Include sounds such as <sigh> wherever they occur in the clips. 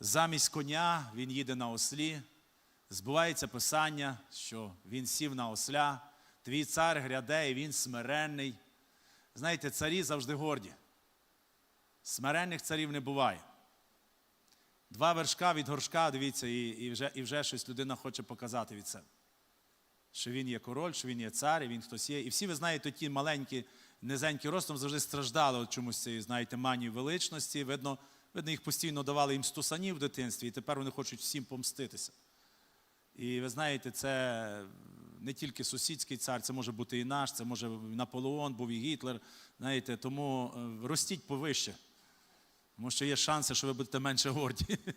замість коня він їде на ослі. Збувається писання, що він сів на осля, твій цар гряде, і він смиренний. Знаєте, царі завжди горді. Смиренних царів не буває. Два вершка від горшка, дивіться, і, і, вже, і вже щось людина хоче показати від себе. Що він є король, що він є цар, і він хтось є. І всі, ви знаєте, ті маленькі, низенькі ростом завжди страждали от чомусь цієї, знаєте, манії величності. Видно, видно, їх постійно давали їм стусанів в дитинстві, і тепер вони хочуть всім помститися. І ви знаєте, це не тільки сусідський цар, це може бути і наш, це може Наполеон, був і Гітлер. Знаєте, тому е, ростіть повище. Тому що є шанси, що ви будете менше горді. <laughs>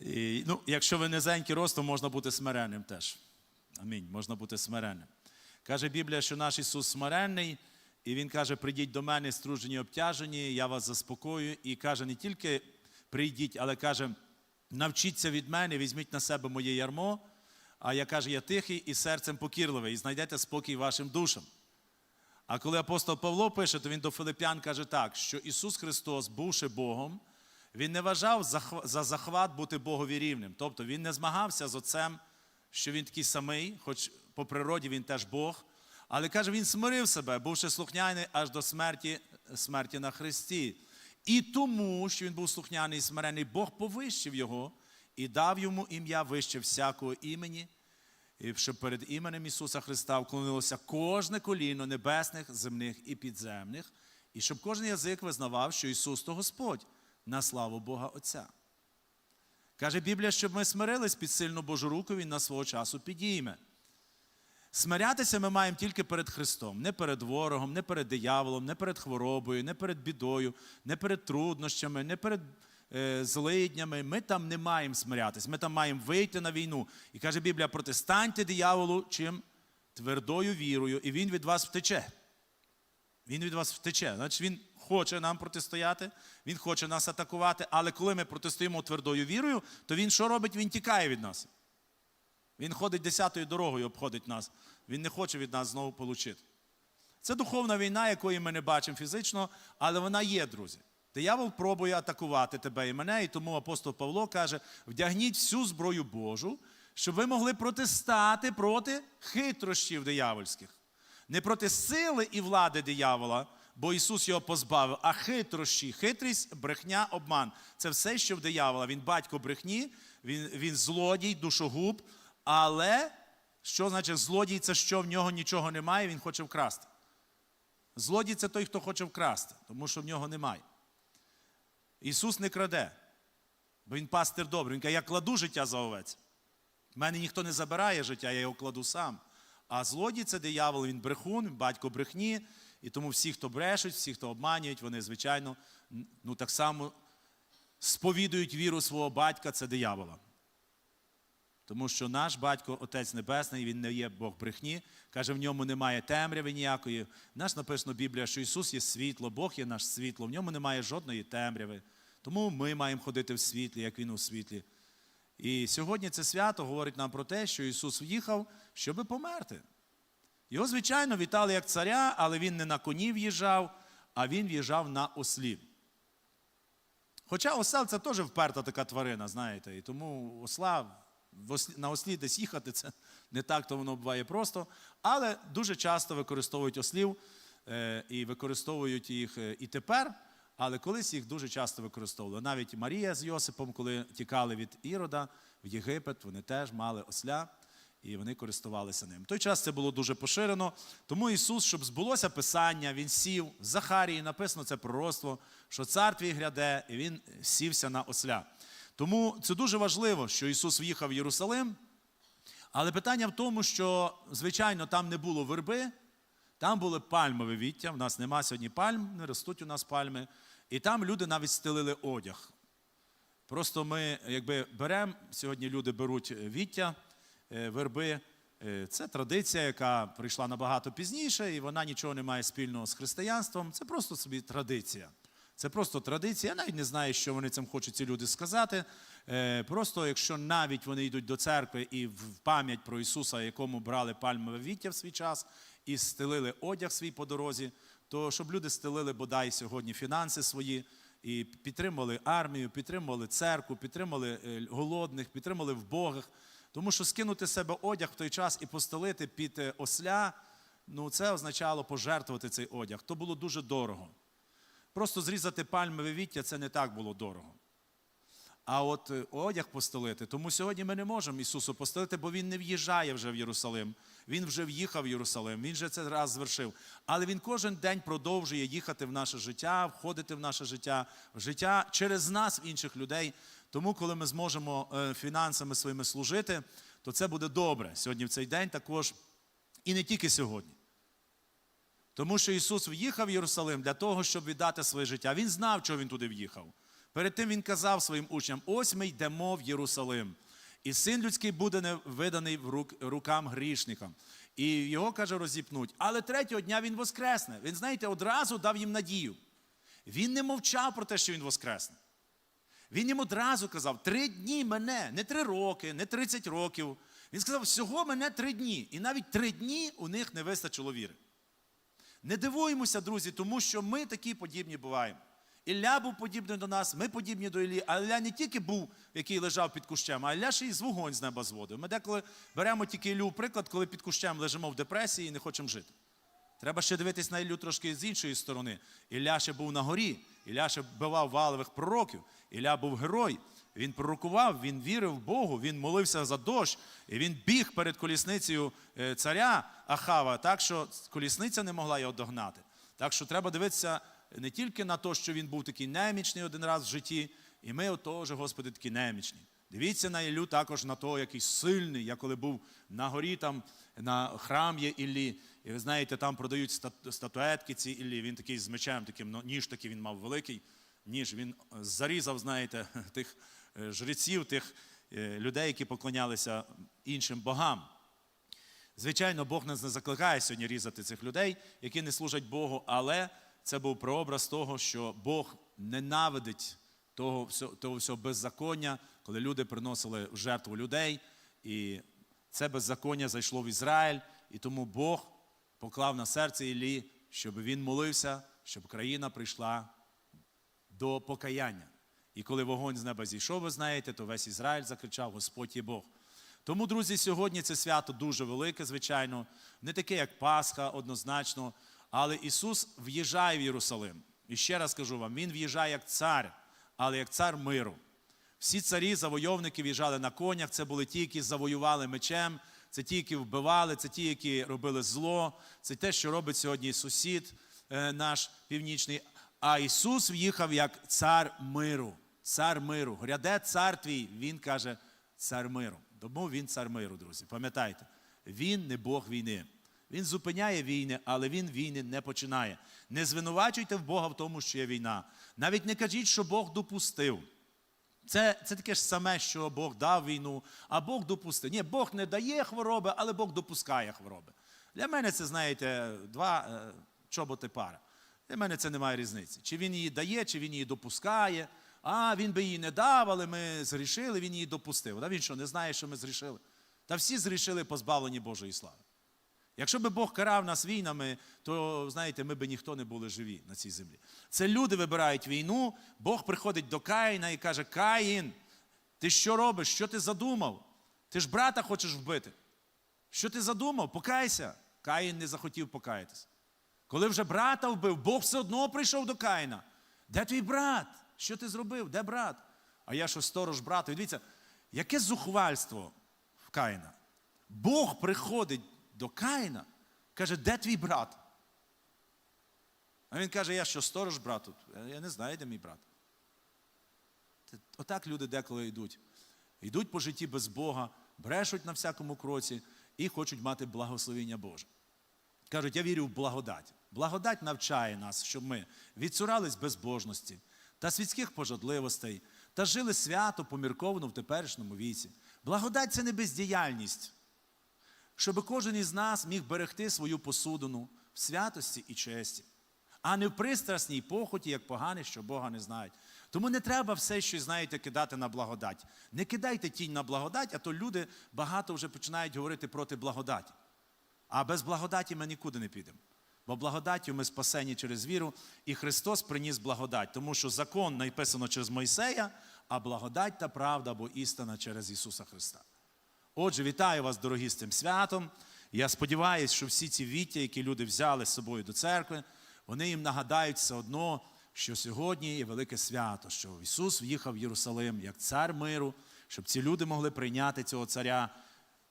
І, ну, якщо ви низенький ростом, можна бути смиренним теж. Амінь. Можна бути смиренним. Каже Біблія, що наш Ісус смиренний, і Він каже: прийдіть до мене, стружені обтяжені, я вас заспокою. І каже, не тільки прийдіть, але каже, навчіться від мене, візьміть на себе моє ярмо. А я каже, я тихий і серцем покірливий, і знайдете спокій вашим душам. А коли апостол Павло пише, то він до Филип'ян каже так, що Ісус Христос, бувши Богом, Він не вважав за захват бути Богові рівним. Тобто Він не змагався з Отцем, що Він такий самий, хоч по природі Він теж Бог. Але каже, Він смирив себе, бувши слухняний аж до смерті, смерті на Христі. І тому, що він був слухняний і смирений, Бог повищив його і дав йому ім'я вище всякого імені, щоб перед іменем Ісуса Христа вклонилося кожне коліно небесних, земних і підземних, і щоб кожен язик визнавав, що Ісус то Господь на славу Бога Отця. Каже Біблія, щоб ми смирились під сильну Божу руку, Він на свого часу підійме. Смирятися ми маємо тільки перед Христом, не перед ворогом, не перед дияволом, не перед хворобою, не перед бідою, не перед труднощами, не перед е, злиднями. Ми там не маємо смирятися, ми там маємо вийти на війну. І каже Біблія, протистаньте дияволу чим твердою вірою, і він від вас втече. Він від вас втече. Значить, він хоче нам протистояти, він хоче нас атакувати, але коли ми протистоїмо твердою вірою, то він що робить? Він тікає від нас. Він ходить десятою дорогою, обходить нас. Він не хоче від нас знову получити. Це духовна війна, якої ми не бачимо фізично, але вона є, друзі. Диявол пробує атакувати тебе і мене, і тому апостол Павло каже: вдягніть всю зброю Божу, щоб ви могли протистати проти хитрощів диявольських. Не проти сили і влади диявола, бо Ісус його позбавив, а хитрощі, хитрість, брехня, обман. Це все, що в диявола. Він батько брехні, він, він злодій, душогуб. Але що значить злодій це що в нього нічого немає, він хоче вкрасти. Злодій це той, хто хоче вкрасти, тому що в нього немає. Ісус не краде, бо Він пастир добрий. Він каже, я кладу життя за овець. В мене ніхто не забирає життя, я його кладу сам. А злодій це диявол, він брехун, батько брехні. І тому всі, хто брешуть, всі, хто обманюють, вони, звичайно, ну так само сповідують віру свого батька, це диявола. Тому що наш батько, Отець Небесний, він не є Бог брехні, каже, в ньому немає темряви ніякої. Наш написано Біблія, що Ісус є світло, Бог є наш світло, в ньому немає жодної темряви. Тому ми маємо ходити в світлі, як Він у світлі. І сьогодні це свято говорить нам про те, що Ісус в'їхав, щоб померти. Його, звичайно, вітали як царя, але він не на коні в'їжджав, а він в'їжджав на ослі. Хоча осел це теж вперта така тварина, знаєте, і тому осла на ослі десь їхати це не так, то воно буває просто. Але дуже часто використовують ослів е, і використовують їх е, і тепер, але колись їх дуже часто використовували. Навіть Марія з Йосипом, коли тікали від Ірода в Єгипет, вони теж мали осля. І вони користувалися ним. В той час це було дуже поширено. Тому Ісус, щоб збулося Писання, Він сів в Захарії, написано це пророцтво, що цар твій гряде, і він сівся на осля. Тому це дуже важливо, що Ісус в'їхав в Єрусалим. Але питання в тому, що, звичайно, там не було верби, там були пальмові віття. У нас нема сьогодні пальм, не ростуть у нас пальми. І там люди навіть стелили одяг. Просто ми, якби беремо, сьогодні люди беруть віття, е, верби. Е, Це традиція, яка прийшла набагато пізніше, і вона нічого не має спільного з християнством. Це просто собі традиція. Це просто традиція. Я навіть не знаю, що вони цим хочуть ці люди сказати. Е, Просто якщо навіть вони йдуть до церкви і в пам'ять про Ісуса, якому брали пальмове віття в свій час, і стелили одяг свій по дорозі, то щоб люди стелили бодай сьогодні фінанси свої і підтримували армію, підтримували церкву, підтримували е, голодних, підтримували вбогих. Тому що скинути себе одяг в той час і постелити під е, осля, ну це означало пожертвувати цей одяг. То було дуже дорого. Просто зрізати пальмове віття це не так було дорого. А от е, одяг постелити, тому сьогодні ми не можемо Ісусу постелити, бо Він не в'їжджає вже в Єрусалим. Він вже в'їхав в Єрусалим, Він вже це раз звершив. Але Він кожен день продовжує їхати в наше життя, входити в наше життя, в життя через нас, інших людей. Тому, коли ми зможемо е, фінансами своїми служити, то це буде добре сьогодні в цей день також. І не тільки сьогодні. Тому що Ісус в'їхав в Єрусалим для того, щоб віддати своє життя. Він знав, що Він туди в'їхав. Перед тим Він казав своїм учням: ось ми йдемо в Єрусалим. І син людський буде виданий в рук, рукам грішникам. І його, каже, розіпнуть. Але третього дня він воскресне. Він, знаєте, одразу дав їм надію. Він не мовчав про те, що він воскресне. Він їм одразу казав: три дні мене, не три роки, не 30 років. Він сказав, всього мене три дні. І навіть три дні у них не вистачило віри. Не дивуємося, друзі, тому що ми такі подібні буваємо. Ілля був подібний до нас, ми подібні до Іллі, а Ілля не тільки був, який лежав під кущем, а Ілля ще й з вогонь з неба зводив. Ми деколи беремо тільки Іллю приклад, коли під кущем лежимо в депресії і не хочемо жити. Треба ще дивитись на Іллю трошки з іншої сторони. Ілля ще був на горі, Ілля ще вбивав валових пророків, Ілля був герой. Він пророкував, він вірив Богу, він молився за дощ, і він біг перед колісницею е, царя Ахава, так що колісниця не могла його догнати. Так що треба дивитися не тільки на те, що він був такий немічний один раз в житті, і ми отож, Господи, такі немічні. Дивіться на Іллю також на того, який сильний. Я коли був на горі, там на храм є Іллі, і ви знаєте, там продають стат- статуетки ці Іллі. Він такий з мечем, таким, ну, ніж такий він мав великий. Ніж він е, зарізав, знаєте, <laughs> тих жреців, тих е, людей, які поклонялися іншим богам. Звичайно, Бог нас не закликає сьогодні різати цих людей, які не служать Богу, але це був прообраз того, що Бог ненавидить того того всього беззаконня, коли люди приносили в жертву людей. І це беззаконня зайшло в Ізраїль, і тому Бог поклав на серце Іллі, щоб він молився, щоб країна прийшла до покаяння. І коли вогонь з неба зійшов, ви знаєте, то весь Ізраїль закричав: Господь є Бог. Тому, друзі, сьогодні це свято дуже велике, звичайно, не таке, як Пасха, однозначно. Але Ісус в'їжджає в Єрусалим. І ще раз кажу вам, Він в'їжджає як цар, але як цар миру. Всі царі, завойовники в'їжджали на конях. Це були ті, які завоювали мечем, це ті, які вбивали, це ті, які робили зло, це те, що робить сьогодні сусід е, наш північний. А Ісус в'їхав як цар миру. Цар миру. Гряде цар твій, Він каже, цар миру. Тому він цар миру, друзі. Пам'ятайте, він не Бог війни. Він зупиняє війни, але він війни не починає. Не звинувачуйте в Бога в тому, що є війна. Навіть не кажіть, що Бог допустив. Це, це таке ж саме, що Бог дав війну, а Бог допустив. Ні, Бог не дає хвороби, але Бог допускає хвороби. Для мене це, знаєте, два е, чоботи пара. Для мене це немає різниці. Чи він її дає, чи він її допускає. А він би її не дав, але ми зрішили, він її допустив. Та він що, не знає, що ми зрішили? Та всі зрішили позбавлені Божої слави. Якщо би Бог карав нас війнами, то знаєте, ми би ніхто не були живі на цій землі. Це люди вибирають війну, Бог приходить до Каїна і каже: Каїн, ти що робиш? Що ти задумав? Ти ж брата хочеш вбити. Що ти задумав? Покайся. Каїн не захотів покаятися. Коли вже брата вбив, Бог все одно прийшов до Каїна. Де твій брат? Що ти зробив? Де брат? А я що сторож брата. І Дивіться, яке зухвальство в Каїна. Бог приходить до Каїна, каже, де твій брат? А він каже, я що сторож брату? Я не знаю, де мій брат. Отак люди деколи йдуть. Йдуть по житті без Бога, брешуть на всякому кроці і хочуть мати благословення Боже. Кажуть, я вірю в благодать. Благодать навчає нас, щоб ми відцурались безбожності та світських пожадливостей та жили свято, помірковано в теперішньому віці. Благодать це не бездіяльність, щоб кожен із нас міг берегти свою посудину в святості і честі, а не в пристрасній похоті, як погані, що Бога не знають. Тому не треба все, що знаєте, кидати на благодать. Не кидайте тінь на благодать, а то люди багато вже починають говорити проти благодаті. А без благодаті ми нікуди не підемо. Бо благодаттю ми спасені через віру, і Христос приніс благодать, тому що закон написано через Мойсея, а благодать та правда або істина через Ісуса Христа. Отже, вітаю вас, дорогі, з цим святом. Я сподіваюся, що всі ці віття, які люди взяли з собою до церкви, вони їм нагадають все одно, що сьогодні є велике свято, що Ісус в'їхав в Єрусалим як цар миру, щоб ці люди могли прийняти цього царя,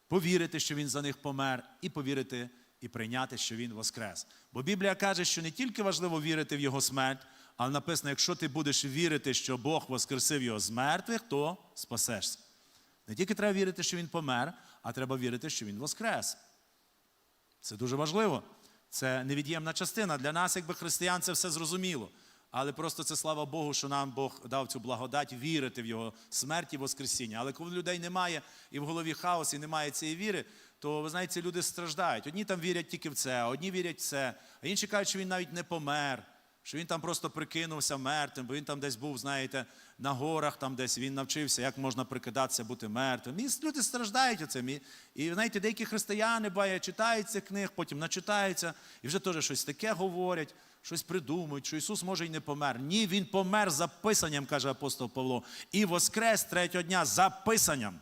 повірити, що Він за них помер, і повірити і прийняти, що Він воскрес. Бо Біблія каже, що не тільки важливо вірити в Його смерть, але написано, якщо ти будеш вірити, що Бог воскресив його з мертвих, то спасешся. Не тільки треба вірити, що він помер, а треба вірити, що він воскрес. Це дуже важливо. Це невід'ємна частина. Для нас, якби християн, це все зрозуміло. Але просто це слава Богу, що нам Бог дав цю благодать вірити в Його смерть і Воскресіння. Але коли людей немає і в голові хаос, і немає цієї віри, то ви знаєте, люди страждають. Одні там вірять тільки в це, одні вірять в це, а інші кажуть, що він навіть не помер, що він там просто прикинувся мертвим, бо він там десь був, знаєте, на горах, там десь він навчився, як можна прикидатися бути мертвим. І люди страждають оцим. І, і знаєте, деякі християни бає, читають цих книг, потім начитаються і вже теж щось таке говорять, щось придумують, що Ісус може й не помер. Ні, Він помер за писанням, каже апостол Павло, і воскрес третього дня за писанням.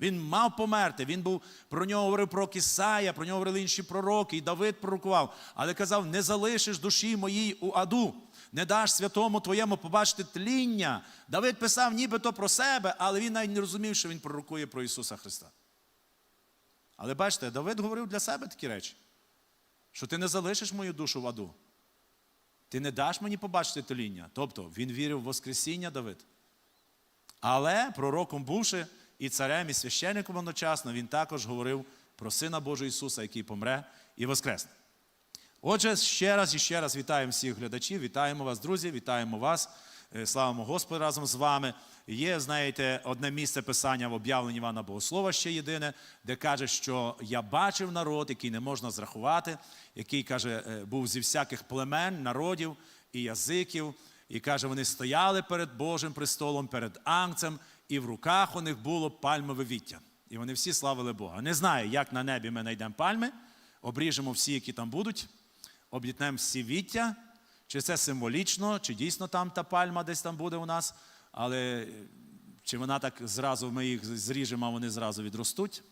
Він мав померти. Він був про нього говорив про Кисая, про нього говорили інші пророки, і Давид пророкував, але казав: не залишиш душі моїй у аду, не даш святому твоєму побачити тління. Давид писав нібито про себе, але він навіть не розумів, що він пророкує про Ісуса Христа. Але бачите, Давид говорив для себе такі речі, що ти не залишиш мою душу в аду. Ти не даш мені побачити тління. Тобто він вірив в Воскресіння Давид. Але пророком бувши і царем, і священником одночасно, він також говорив про Сина Божого Ісуса, який помре і воскресне. Отже, ще раз і ще раз вітаємо всіх глядачів, вітаємо вас, друзі, вітаємо вас. Е, Славимо Господа разом з вами. Є, знаєте, одне місце писання в об'явленні Івана Богослова ще єдине, де каже, що я бачив народ, який не можна зрахувати, який каже, е, був зі всяких племен, народів і язиків. І каже, вони стояли перед Божим престолом, перед ангцем, і в руках у них було пальмове віття. І вони всі славили Бога. Не знаю, як на небі ми знайдемо пальми, обріжемо всі, які там будуть, об'єднемо всі віття, чи це символічно, чи дійсно там та пальма десь там буде у нас, але чи вона так зразу ми їх зріжемо, а вони зразу відростуть.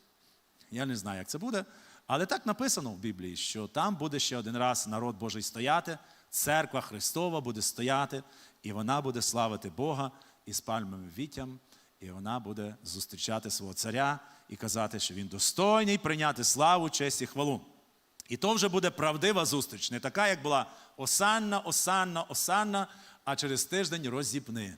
Я не знаю, як це буде. Але так написано в Біблії, що там буде ще один раз народ Божий стояти, церква Христова буде стояти, і вона буде славити Бога із пальмовим віттям, і вона буде зустрічати свого царя і казати, що він достойний прийняти славу, честь і хвалу. І то вже буде правдива зустріч, не така, як була осанна, осанна, осанна, а через тиждень розіпни.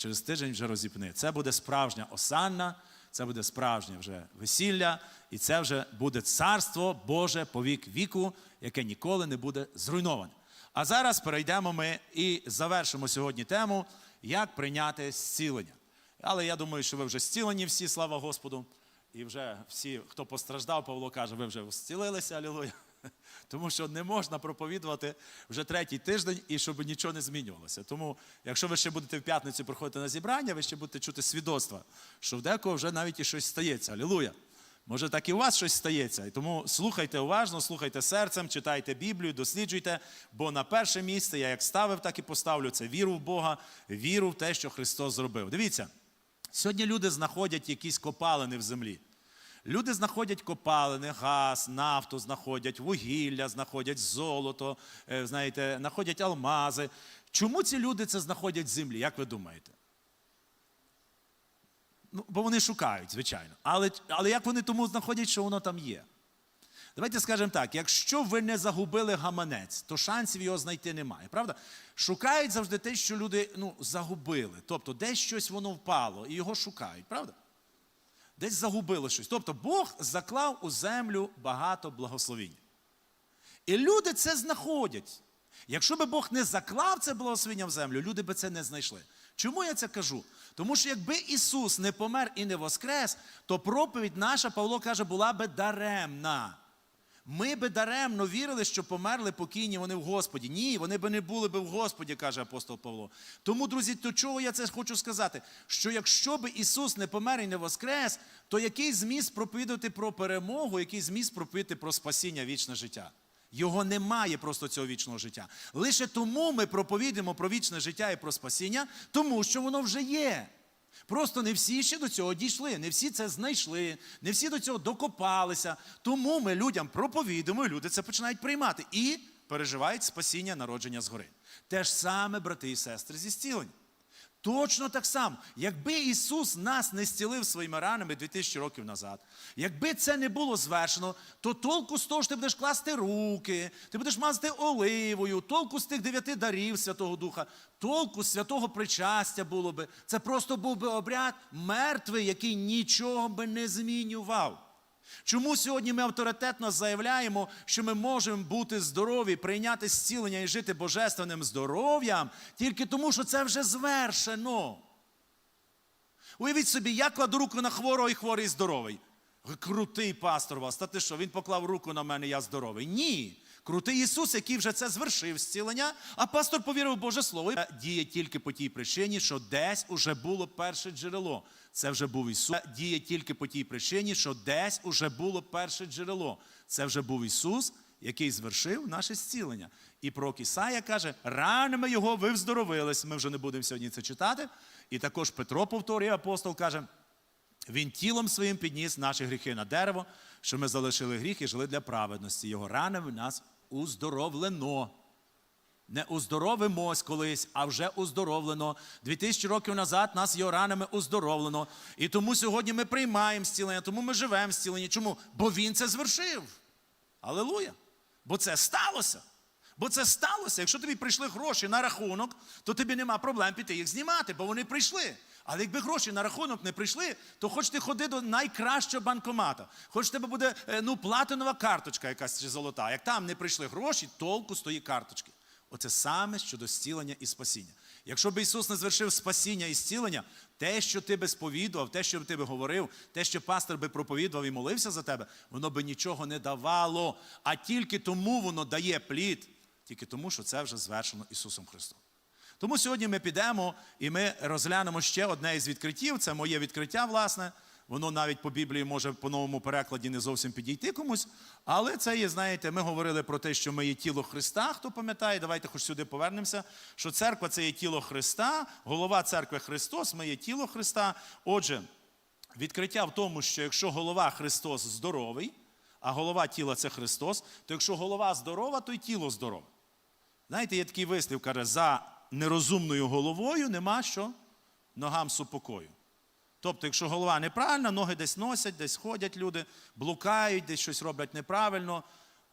Через тиждень вже розіпни. Це буде справжня осанна, це буде справжнє вже весілля, і це вже буде царство Боже по вік віку, яке ніколи не буде зруйноване. А зараз перейдемо ми і завершимо сьогодні тему, як прийняти зцілення. Але я думаю, що ви вже зцілені всі, слава Господу. І вже всі, хто постраждав, Павло каже, ви вже зцілилися, алілуя. <laughs> Тому що не можна проповідувати вже третій тиждень і щоб нічого не змінювалося. Тому, якщо ви ще будете в п'ятницю приходити на зібрання, ви ще будете чути свідоцтва, що в декого вже навіть і щось стається. Алілуя. Може, так і у вас щось стається. І тому слухайте уважно, слухайте серцем, читайте Біблію, досліджуйте, бо на перше місце я як ставив, так і поставлю це віру в Бога, віру в те, що Христос зробив. Дивіться, сьогодні люди знаходять якісь копалини в землі. Люди знаходять копалини, газ, нафту знаходять, вугілля, знаходять золото, е, знаєте, знаходять алмази. Чому ці люди це знаходять в землі? Як ви думаєте? Ну, бо вони шукають, звичайно. Але, але як вони тому знаходять, що воно там є? Давайте скажемо так: якщо ви не загубили гаманець, то шансів його знайти немає. Правда? Шукають завжди те, що люди ну, загубили. Тобто десь щось воно впало і його шукають, правда? Десь загубили щось. Тобто Бог заклав у землю багато благословінь. І люди це знаходять. Якщо би Бог не заклав це благословення в землю, люди би це не знайшли. Чому я це кажу? Тому що якби Ісус не помер і не воскрес, то проповідь наша, Павло каже, була би даремна. Ми би даремно вірили, що померли покійні вони в Господі. Ні, вони би не були би в Господі, каже апостол Павло. Тому, друзі, до чого я це хочу сказати? Що якщо би Ісус не помер і не воскрес, то який зміст проповідувати про перемогу, який зміст проповідати про спасіння вічне життя? Його немає просто цього вічного життя. Лише тому ми проповідуємо про вічне життя і про спасіння, тому що воно вже є. Просто не всі ще до цього дійшли, не всі це знайшли, не всі до цього докопалися. Тому ми людям проповідуємо, і люди це починають приймати і переживають спасіння народження згори. Те ж саме, брати і сестри, зі зцілення. Точно так само, якби Ісус нас не зцілив своїми ранами 2000 років назад, якби це не було звершено, то толку з того, що ти будеш класти руки, ти будеш мазати оливою, толку з тих дев'яти дарів Святого Духа, толку з святого причастя було би. Це просто був би обряд мертвий, який нічого би не змінював. Чому сьогодні ми авторитетно заявляємо, що ми можемо бути здорові, прийняти зцілення і жити божественним здоров'ям, тільки тому, що це вже звершено. Уявіть собі, я кладу руку на хворого і хворий здоровий. Крутий пастор вас, та ти що, він поклав руку на мене, я здоровий. Ні. Крутий Ісус, який вже це звершив зцілення, а пастор повірив в Боже Слово. Діє тільки по тій причині, що десь уже було перше джерело. Це вже був Ісус. Діє тільки по тій причині, що десь уже було перше джерело. Це вже був Ісус, який звершив наше зцілення. І пророк Ісая каже, ранами його ви вздоровились. Ми вже не будемо сьогодні це читати. І також Петро повторює, апостол каже, він тілом своїм підніс наші гріхи на дерево, що ми залишили гріх і жили для праведності. Його ранами нас уздоровлено. Не уздоровимось колись, а вже уздоровлено. Дві тисячі років назад нас його ранами уздоровлено. І тому сьогодні ми приймаємо зцілення, тому ми живемо в зціленні. Чому? Бо він це звершив. Алелуя! Бо це сталося. Бо це сталося. Якщо тобі прийшли гроші на рахунок, то тобі нема проблем піти їх знімати, бо вони прийшли. Але якби гроші на рахунок не прийшли, то хоч ти ходи до найкращого банкомата, хоч в тебе буде е, ну, платинова карточка якась чи золота. Як там не прийшли гроші, толку з тої карточки. Оце саме щодо зцілення і спасіння. Якщо б Ісус не звершив спасіння і зцілення, те, що ти би сповідував, те, що ти би говорив, те, що пастор би проповідував і молився за тебе, воно би нічого не давало. А тільки тому воно дає плід, тільки тому, що це вже звершено Ісусом Христом. Тому сьогодні ми підемо і ми розглянемо ще одне із відкриттів. Це моє відкриття, власне. Воно навіть по Біблії може по новому перекладі не зовсім підійти комусь. Але це є, знаєте, ми говорили про те, що ми є тіло Христа. Хто пам'ятає, давайте хоч сюди повернемося. Що церква це є тіло Христа, голова церкви Христос, ми є тіло Христа. Отже, відкриття в тому, що якщо голова Христос здоровий, а голова тіла це Христос, то якщо голова здорова, то й тіло здорове. Знаєте, є такий вислів, каже, за нерозумною головою нема що ногам супокою. Тобто, якщо голова неправильна, ноги десь носять, десь ходять люди, блукають, десь щось роблять неправильно.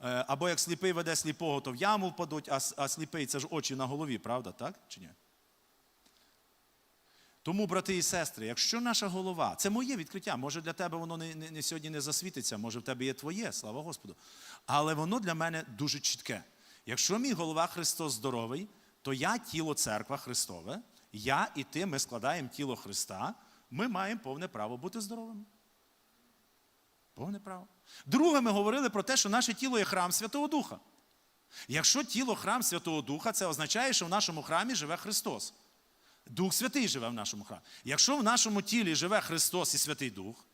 Е, Або як сліпий веде сліпого, то в яму впадуть, а, а сліпий це ж очі на голові, правда, так чи ні? Тому, брати і сестри, якщо наша голова, це моє відкриття, може для тебе воно не, не, не сьогодні не засвітиться, може в тебе є твоє, слава Господу. Але воно для мене дуже чітке. Якщо мій голова Христос здоровий, то я тіло церква Христове, я і ти, ми складаємо тіло Христа, ми маємо повне право бути здоровими. Повне право. Друге, ми говорили про те, що наше тіло є храм Святого Духа. Якщо тіло храм Святого Духа, це означає, що в нашому храмі живе Христос. Дух Святий живе в нашому храмі. Якщо в нашому тілі живе Христос і Святий Дух,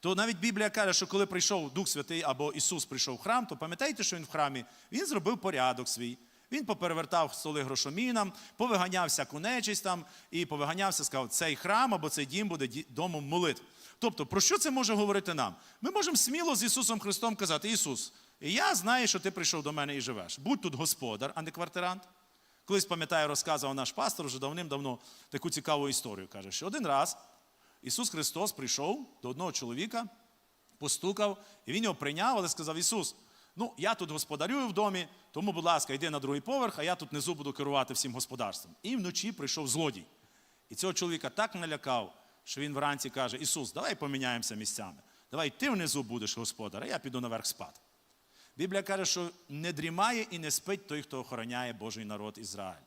то навіть Біблія каже, що коли прийшов Дух Святий або Ісус прийшов в храм, то пам'ятаєте, що Він в храмі? Він зробив порядок свій. Він поперевертав столи грошомінам, повиганяв всяку нечисть там і повиганявся, сказав, цей храм або цей дім буде домом молитв. Тобто, про що це може говорити нам? Ми можемо сміло з Ісусом Христом казати: Ісус, я знаю, що ти прийшов до мене і живеш. Будь тут господар, а не квартирант. Колись пам'ятаю, розказував наш пастор вже давним-давно таку цікаву історію. Каже, що один раз Ісус Христос прийшов до одного чоловіка, постукав, і він його прийняв, але сказав: Ісус, ну я тут господарюю в домі, тому, будь ласка, йди на другий поверх, а я тут внизу буду керувати всім господарством. І вночі прийшов злодій. І цього чоловіка так налякав, що він вранці каже: Ісус, давай поміняємося місцями. Давай ти внизу будеш господар, а я піду наверх спати. Біблія каже, що не дрімає і не спить той, хто охороняє Божий народ Ізраїль.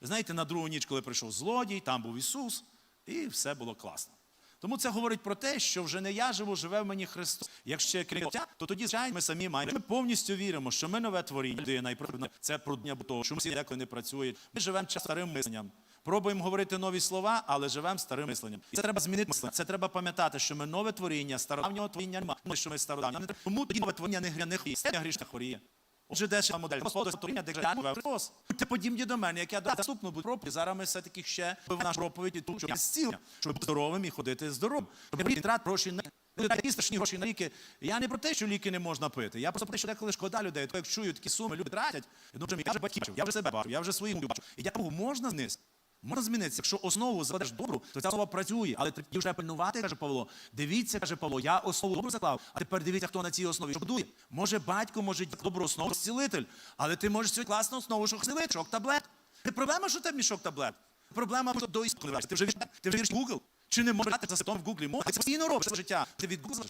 Ви знаєте, на другу ніч, коли прийшов злодій, там був Ісус, і все було класно. Тому це говорить про те, що вже не я живу, живе в мені Христос. Якщо є криття, то тоді звичайно, ми самі маємо. Ми повністю віримо, що ми нове творіння людина, і це продня того, що ми деколи не працюють. Ми живемо старим мисленням. Пробуємо говорити нові слова, але живемо старим мисленням. І це треба змінити мислення. Це треба пам'ятати, що ми нове творіння, стародавнього творіння немає, що ми стародавні. Тому тоді нове творіння не гряних, це грішне хворіє. Отже, де ще модель? Господи, Сатуріння, де нове Христос. Будьте подібні до мене, як я до наступну будь проповідь. Зараз ми все-таки ще в нашу проповідь і тут, щоб зцілення, щоб бути здоровим і ходити здоровим. Щоб не трат гроші на такі страшні гроші на ліки. Я не про те, що ліки не можна пити. Я просто про те, що деколи шкода людей. То як чую такі суми, люди тратять. Я думаю, я вже батьків я вже себе бачу, я вже своїх бачу. І я можна знизити. Можна змінитися. Якщо основу закладеш добру, то ця основа працює. Але тоді вже пильнувати, каже Павло. Дивіться, каже Павло, я основу добру заклав, а тепер дивіться, хто на цій основі що будує. Може батько, може добру основу зцілитель. Але ти можеш сьогодні класну основу, що зцілити, шок таблет. Не проблема, що в мішок таблет. Проблема, що до істини. Ти вже віриш, ти вже віриш Google. Чи не можеш дати за ситом в Google? Можеш. Ти постійно робиш життя. Ти від Google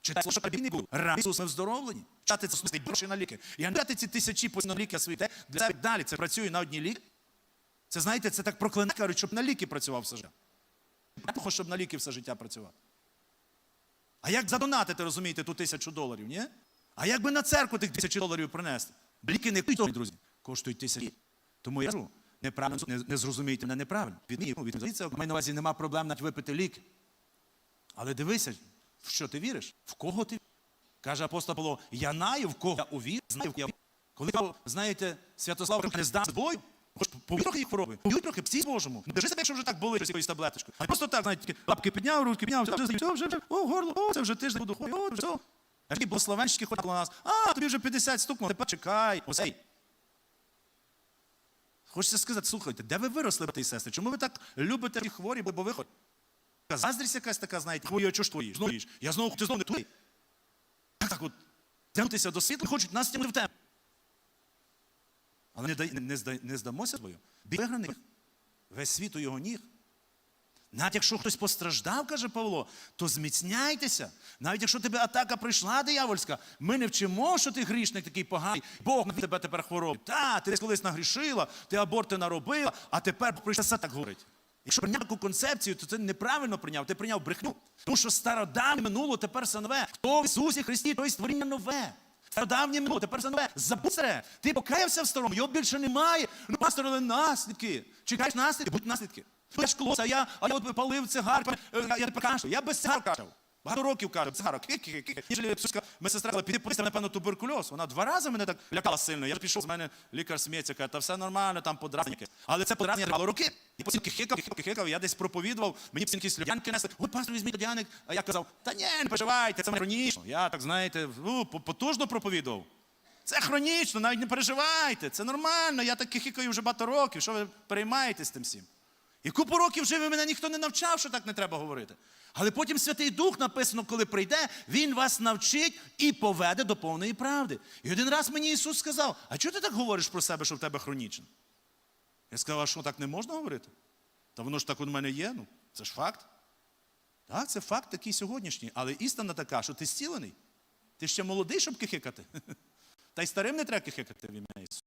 Читай слово кабіни Google. Рам Ісус, ми вздоровлені. Читати це смисти гроші на ліки. І не дати ці тисячі постійно ліки свої. Для себе далі це працює на одній ліки. Це знаєте, це так проклинає, кажуть, щоб на ліки працював все життя. Хочу, щоб на ліки все життя працював. А як задонатити, розумієте, ту тисячу доларів, ні? А як би на церкву тих тисячі доларів принести? Ліки не коштують, друзі, коштують тисячі. Тому я кажу, неправильно, не, не зрозумійте мене неправильно. Від мені, від мені, це, маю на увазі нема проблем навіть випити ліки. Але дивися, в що ти віриш? В кого ти? віриш? Каже апостол Павло, я знаю, в кого я увірю, знаю, в кого я вірю. Коли, знаєте, Святослав не здав з бою, Хоч повій трохи їх хвороби, повій трохи псі Божому. Не держи себе, якщо вже так болить з якоюсь таблеточкою. А просто так, знаєте, лапки підняв, руки підняв, все, вже, вже, вже, о, горло, о, це вже тиждень буду ходити, о, все. А такі благословенщики ходять коло нас, а, тобі вже 50 стукнуло, тепер чекай. Ось, ей. Хочеться сказати, слухайте, де ви виросли, брати і сестри? Чому ви так любите ті хворі, бо ви ходите? Заздрість якась така, знаєте, хворі, чого ж твої? Знову. Я знову, ти знову не твої. Як так от, тягнутися до світла, хочуть нас тягнути в тему. Але не, не, не, не здамося свою. Виграний весь світ у його ніг. Навіть якщо хтось постраждав, каже Павло, то зміцняйтеся. Навіть якщо тебе атака прийшла диявольська, ми не вчимо, що ти грішник такий поганий, Бог на тебе тепер хвороб. Та, ти колись нагрішила, ти аборти наробила, а тепер прийшла так говорить. Якщо прийняв таку концепцію, то ти неправильно прийняв, ти прийняв брехню. Тому що стародавнє минуло, тепер все нове. Хто в Ісусі Христі, то є створіння нове. Стародавнє минуло, тепер це нове. Забудь старе. Ти покаявся в старому, його більше немає. Ну, пастор, але наслідки. Чекаєш наслідки, будь наслідки. Я ж колоса, я, а я от палив цигар, е, я не покажу, Я без цигарок кашляв. Багато років кажу, цигарок. Ніжели псуська медсестра сказала, піди поїсти, напевно, туберкульоз. Вона два рази мене так лякала сильно. Я пішов з мене, лікар сміється, каже, та все нормально, там подразники. Але це подразнення тривало роки. І потім хикав, хикав, хикав, я десь проповідував, мені псінки сльодянки несли. От пастор, візьміть льодяник. А я казав, та ні, не переживайте, це хронічно. Я так, знаєте, ну, по- потужно проповідував. Це хронічно, навіть не переживайте. Це нормально. Я так хихикаю вже багато років. Що ви переймаєтесь тим всім? І купу років живе мене ніхто не навчав, що так не треба говорити. Але потім Святий Дух написано, коли прийде, Він вас навчить і поведе до повної правди. І один раз мені Ісус сказав: а чого ти так говориш про себе, що в тебе хронічно? Я сказав, а що так не можна говорити? Та воно ж так у мене є. Ну, це ж факт. Так, це факт такий сьогоднішній. Але істина така, що ти зцілений. Ти ще молодий, щоб кихикати. <laughs> Та й старим не треба кихикати в ім'я Ісуса.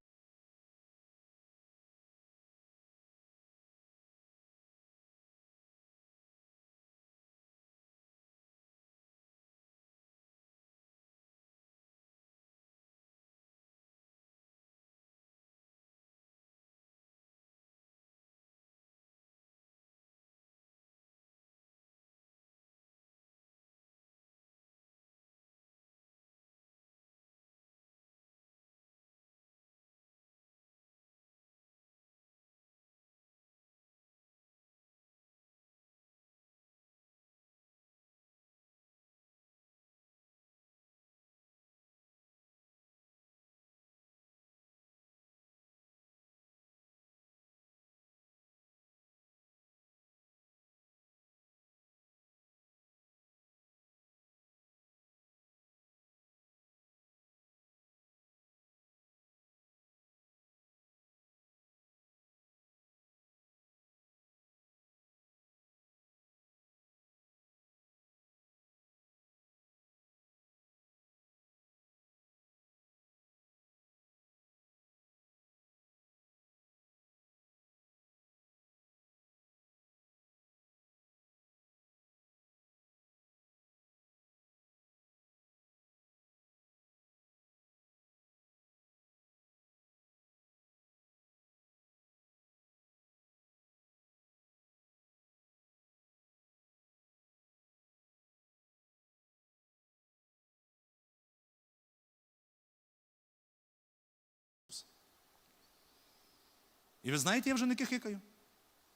І ви знаєте, я вже не кихикаю.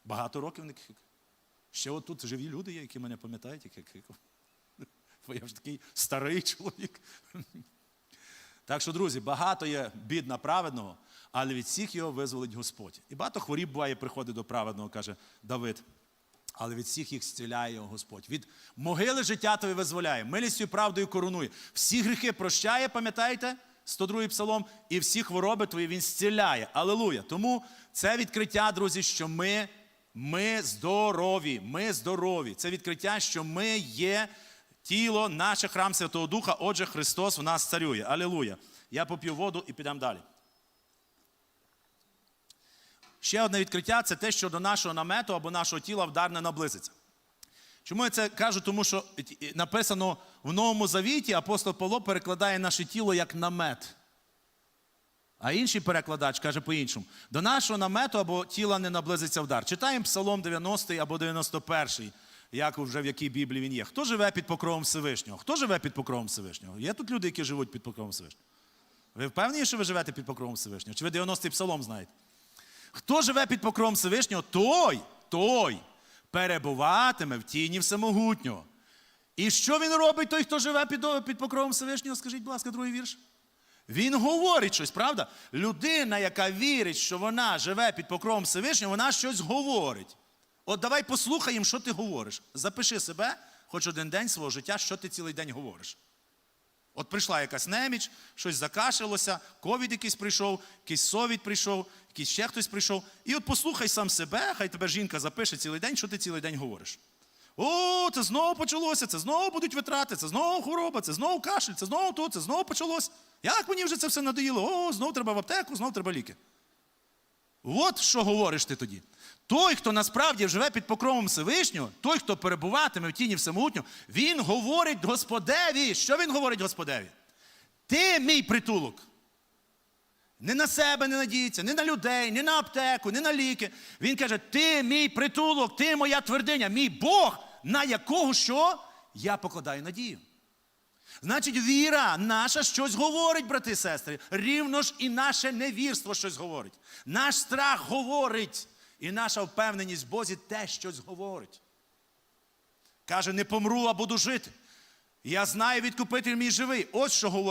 Багато років не кихикаю. Ще от тут живі люди є, які мене пам'ятають, як я кикав. <laughs> Бо я вже такий старий чоловік. <laughs> Так що, друзі, багато є бід на праведного, але від всіх його визволить Господь. І багато хворіб буває, приходить до праведного, каже Давид. Але від всіх їх зціляє його Господь. Від могили життя тобі визволяє, милістю і правдою коронує. Всі гріхи прощає, пам'ятаєте? 102 псалом, і всі хвороби твої він зціляє. Алелуя. Тому це відкриття, друзі, що ми, ми здорові. Ми здорові. Це відкриття, що ми є тіло, наше храм Святого Духа. Отже, Христос в нас царює. Алелуя. Я поп'ю воду і підемо далі. Ще одне відкриття це те, що до нашого намету або нашого тіла вдар не наблизиться. Чому я це кажу? Тому що написано в Новому Завіті апостол Павло перекладає наше тіло як намет. А інший перекладач каже по-іншому: до нашого намету або тіла не наблизиться вдар. Читаємо Псалом 90 або 91, як вже в якій Біблії він є. Хто живе під покровом Всевишнього? Хто живе під покровом Всевишнього? Є тут люди, які живуть під покровом Всевишнього? Ви впевнені, що ви живете під покровом Всевишнього? Чи ви 90-й псалом знаєте? Хто живе під покровом Всевишнього, той, той перебуватиме в тіні всемогутнього. І що він робить, той, хто живе під, під покровом Всевишнього? Скажіть, будь ласка, другий вірш. Він говорить щось, правда? Людина, яка вірить, що вона живе під покровом Всевишнього, вона щось говорить. От давай послухаємо, що ти говориш. Запиши себе хоч один день свого життя, що ти цілий день говориш. От прийшла якась неміч, щось закашилося, ковід якийсь прийшов, якийсь совід прийшов, якийсь ще хтось прийшов. І от послухай сам себе, хай тебе жінка запише цілий день, що ти цілий день говориш. О, це знову почалося, це знову будуть витрати, це знову хвороба, це знову кашель, це знову то, це знову почалось. Як мені вже це все надоїло? О, знову треба в аптеку, знову треба ліки. От що говориш ти тоді. Той, хто насправді живе під покровом Всевишнього, той, хто перебуватиме в тіні всемогутнього, він говорить Господеві. Що він говорить Господеві? Ти мій притулок. Не на себе не надіється, не на людей, не на аптеку, не на ліки. Він каже: Ти мій притулок, ти моя твердиня, мій Бог, на якого що я покладаю надію. Значить, віра наша щось говорить, брати і сестри. Рівно ж і наше невірство щось говорить. Наш страх говорить, і наша впевненість в Бозі теж щось говорить. Каже, не помру, а буду жити. Я знаю, відкупитель мій живий. Ось що говорить.